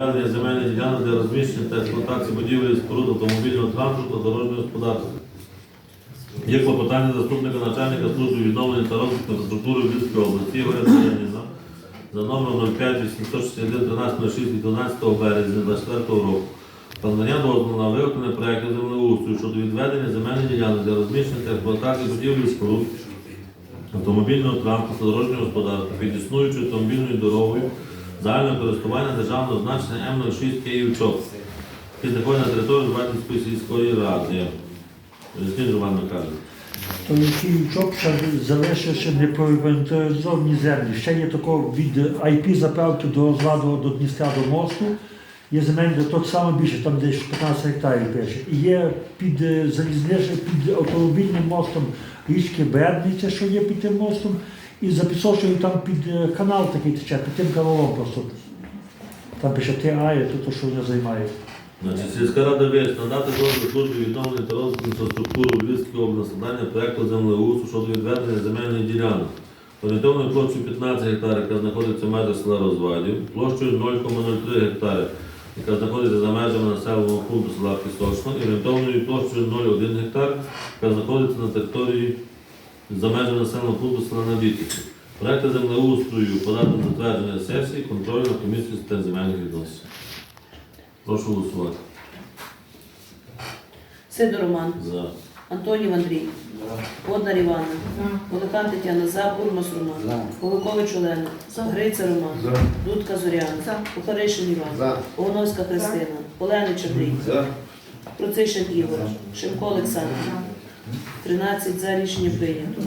Земельних ділянок для розміщення та експлуатації будівель і споруд автомобільного транспорту та дорожнього господарства. Є клопотання заступника начальника служби відновлення та розвитку інфраструктури Львівської області Ігоря Зеленіна за номером 05 861 13 6 від 12 березня 2024 року. Та надання дозволу на виготовлення проєкту землеустрою щодо відведення земельних ділянок для розміщення та експлуатації будівель і споруд автомобільного транспорту, дорожнього господарства під існуючою автомобільною дорогою загального користування державного значення М06 Київ-Чоп, який знаходиться на території Батьківської сільської ради. Роман Михайлович. То чоп ще залишивши непровенталізовані землі. Ще є такого від IP заправки до розладу до Дністра до мосту. Є земель, де так само більше, там десь 15 гектарів пише. І є під залізничним, під автомобільним мостом річки Бердниця, що є під тим мостом, і за Пісошею там під е, канал такий тече, під тим каналом просто. Там пише ТА, і то, що вони займають. Значить, сільська рада вирішила надати дозвіл службі відновлення та розвитку інфраструктури у Львівській області складання проєкту землеусу щодо відведення земельних ділянок. Орієнтовною площею 15 гектарів, яка знаходиться в межах села Розвалів, площею 0,03 гектари, яка знаходиться за межами населеного пункту села Пісочно, і орієнтовною площею 0,1 гектар, яка знаходиться на території за межами населеного пункту села Навітки. Проекти землеустрою подати на затвердження сесії, контролю на комісію з земельних відносин. Прошу голосувати. Сидор Роман, За. Антонів Андрій, Боднар Івана, Волокан Тетяна, За, Бурмас Роман, Поликович Олена, Гриця Роман, Дудка Зоряна, Кухаришин Іван, Огоновська Христина, Оленич Андрій, Процишин Ігор, Шимко Олександр. 13 за рішення прийнято.